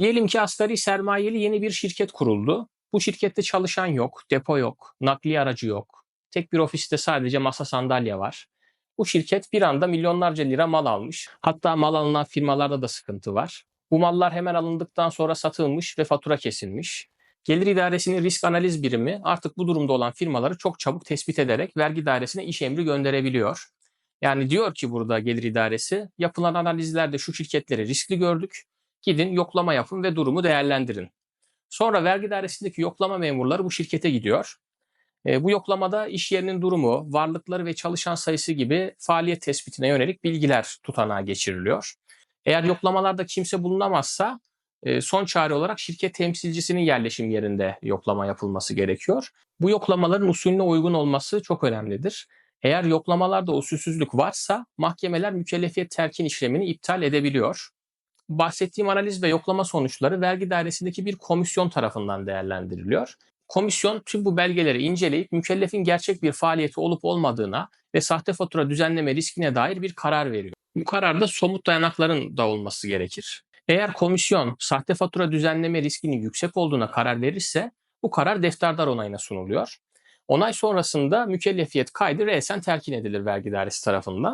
Diyelim ki asgari sermayeli yeni bir şirket kuruldu. Bu şirkette çalışan yok, depo yok, nakliye aracı yok. Tek bir ofiste sadece masa sandalye var. Bu şirket bir anda milyonlarca lira mal almış. Hatta mal alınan firmalarda da sıkıntı var. Bu mallar hemen alındıktan sonra satılmış ve fatura kesilmiş. Gelir idaresinin risk analiz birimi artık bu durumda olan firmaları çok çabuk tespit ederek vergi dairesine iş emri gönderebiliyor. Yani diyor ki burada gelir idaresi yapılan analizlerde şu şirketleri riskli gördük. Gidin yoklama yapın ve durumu değerlendirin. Sonra vergi dairesindeki yoklama memurları bu şirkete gidiyor. E, bu yoklamada iş yerinin durumu, varlıkları ve çalışan sayısı gibi faaliyet tespitine yönelik bilgiler tutanağa geçiriliyor. Eğer yoklamalarda kimse bulunamazsa e, son çare olarak şirket temsilcisinin yerleşim yerinde yoklama yapılması gerekiyor. Bu yoklamaların usulüne uygun olması çok önemlidir. Eğer yoklamalarda usulsüzlük varsa mahkemeler mükellefiyet terkin işlemini iptal edebiliyor. Bahsettiğim analiz ve yoklama sonuçları vergi dairesindeki bir komisyon tarafından değerlendiriliyor. Komisyon tüm bu belgeleri inceleyip mükellefin gerçek bir faaliyeti olup olmadığına ve sahte fatura düzenleme riskine dair bir karar veriyor. Bu kararda somut dayanakların da olması gerekir. Eğer komisyon sahte fatura düzenleme riskinin yüksek olduğuna karar verirse bu karar defterdar onayına sunuluyor. Onay sonrasında mükellefiyet kaydı resen terkin edilir vergi dairesi tarafından.